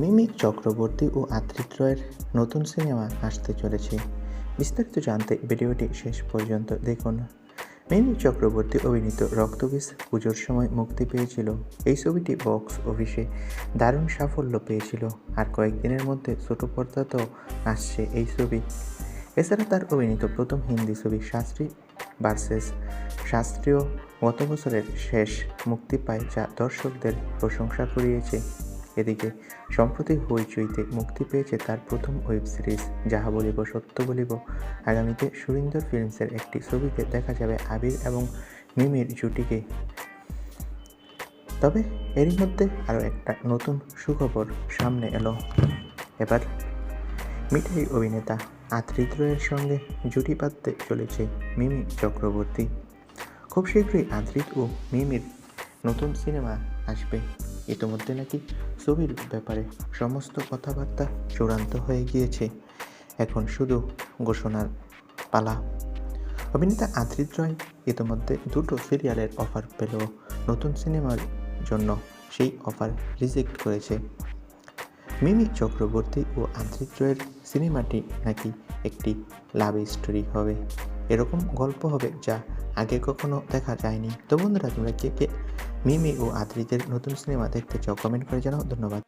মিমি চক্রবর্তী ও আত্রিত রয়ের নতুন সিনেমা আসতে চলেছে। বিস্তারিত জানতে ভিডিওটি শেষ পর্যন্ত দেখুন। মিমি চক্রবর্তী অভিনীত রক্তবীজ পুজোর সময় মুক্তি পেয়েছিল। এই ছবিটি বক্স অফিসে দারুণ সাফল্য পেয়েছিল। আর কয়েকদিনের মধ্যে ছোট পর্দাতেও আসছে এই ছবি। এছাড়া তার অভিনীত প্রথম হিন্দি ছবি শাস্ত্রী ভার্সেস শাস্ত্রীয় গত বছরের শেষ মুক্তি পায় যা দর্শকদের প্রশংসা কুড়িয়েছে। এদিকে, সম্প্রতি হইচইতে মুক্তি পেয়েছে তার প্রথম ওয়েব সিরিজ, যাহা বলিব সত্য বলিব। আগামীতে সুরিন্দর ফিল্মসের একটি ছবিতে দেখা যাবে আবির এবং মিমির জুটিকে। তবে এরই মধ্যে আরও একটা নতুন সুখবর সামনে এলো। এবার মিঠাই অভিনেতা আত্রিত সঙ্গে জুটি বাঁধতে চলেছে মিমি চক্রবর্তী। খুব শীঘ্রই আদ্রিত ও মিমির নতুন সিনেমা আসবে। ইতিমধ্যে নাকি ছবির ব্যাপারে সমস্ত কথাবার্তা চূড়ান্ত হয়ে গিয়েছে। এখন শুধু ঘোষণার পালা। অভিনেতা আদ্রিত রয় ইতিমধ্যে দুটো সিরিয়ালের অফার পেলেও নতুন সিনেমার জন্য সেই অফার রিজেক্ট করেছে। মিমি চক্রবর্তী ও আদ্রিত রয়ের সিনেমাটি নাকি একটি লাভ স্টোরি হবে। এরকম গল্প হবে যা আগে কখনো দেখা যায়নি। তো বন্ধুরা, তোমরা কে কে মিমি ও আদ্রিতের নতুন সিনেমা দেখতে চাও কমেন্ট করে জানাও। ধন্যবাদ।